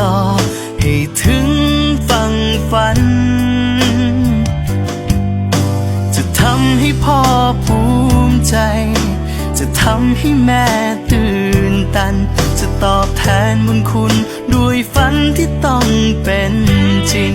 ต่อ ให้ถึงฝั่งฝัน จะทำให้พ่อภูมิใจ จะทำให้แม่ตื่นตัน จะตอบแทนบุญคุณ ด้วยฝันที่ต้องเป็นจริง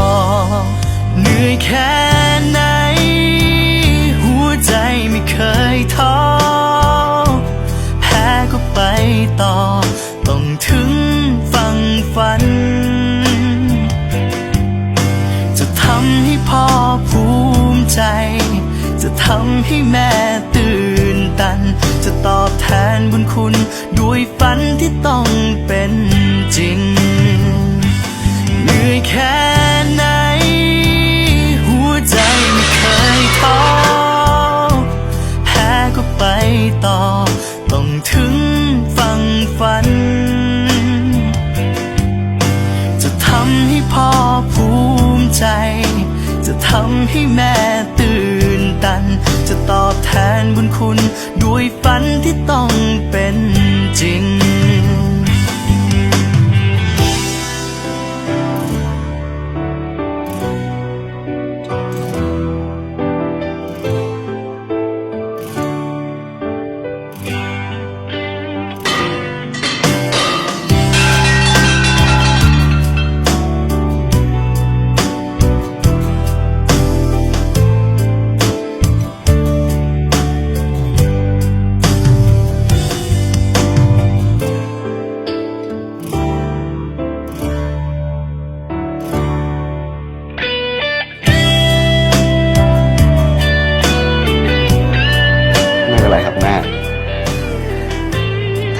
แค่ไหน หัวใจไม่เคยท้อแพ้ก็ไปต่อ ต้องถึงฝั่งฝัน จะทำให้พ่อภูมิใจ จะทำให้แม่ตื่นตัน จะตอบแทนบุญคุณ ด้วยฝันที่ต้องำให้พ่อภูมิใจ จะทำให้แม่ตื่นตัน จะตอบแทนบุญคุณ ด้วยฝันที่ต้องเป็นจริง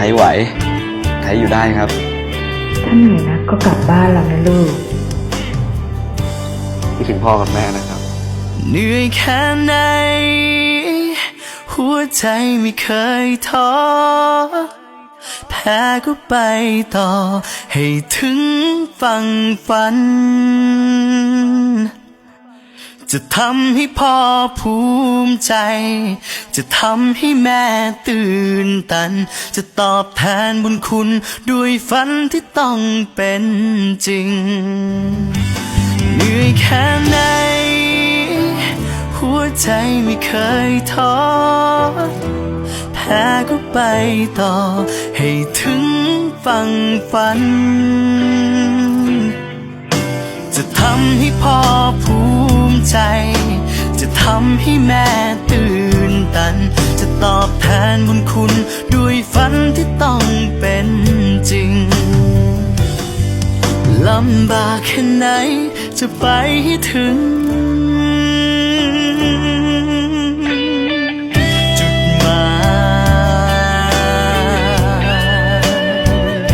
ไทยไหวไทยอยู่ได้ครับ ถ้าเหนื่อยนะก็กลับบ้านแล้วนะลูก คิดถึงพ่อกับแม่นะครับ เหนื่อยแค่ไหน หัวใจไม่เคยท้อแพ้ก็ไปต่อ ให้ถึงฝั่งฝัน จะทำให้พ่อภูมิใจ จะทำให้แม่ตื่นตัน จะตอบแทนบุญคุณด้วยฝันที่ต้องเป็นจริง เหนื่อยแค่ไหน หัวใจไม่เคยท้อแพ้ก็ไปต่อ ให้ถึงฝั่งฝัน จะทำให้พ่อภูมิ ใจ จะทำให้แม่ตื่นตัน จะตอบแทนบุญคุณ ด้วยฝันที่ต้องเป็นจริงลำบากแค่ไหน จะไปให้ถึง จุดหมาย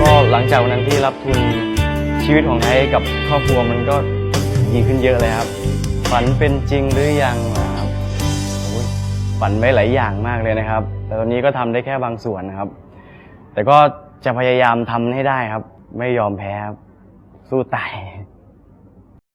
ก็หลังจากวันนั้นที่รับทุนชีวิตของไทยกับครอบครัวมันก็ ดีขึ้นเยอะเลยครับ ฝันเป็นจริงหรือยังล่ะครับฝันไว้หลายอย่างมากเลยนะครับ แต่ตอนนี้ก็ทำได้แค่บางส่วนนะครับ แต่ก็จะพยายามทำให้ได้ครับ ไม่ยอมแพ้ครับสู้ตาย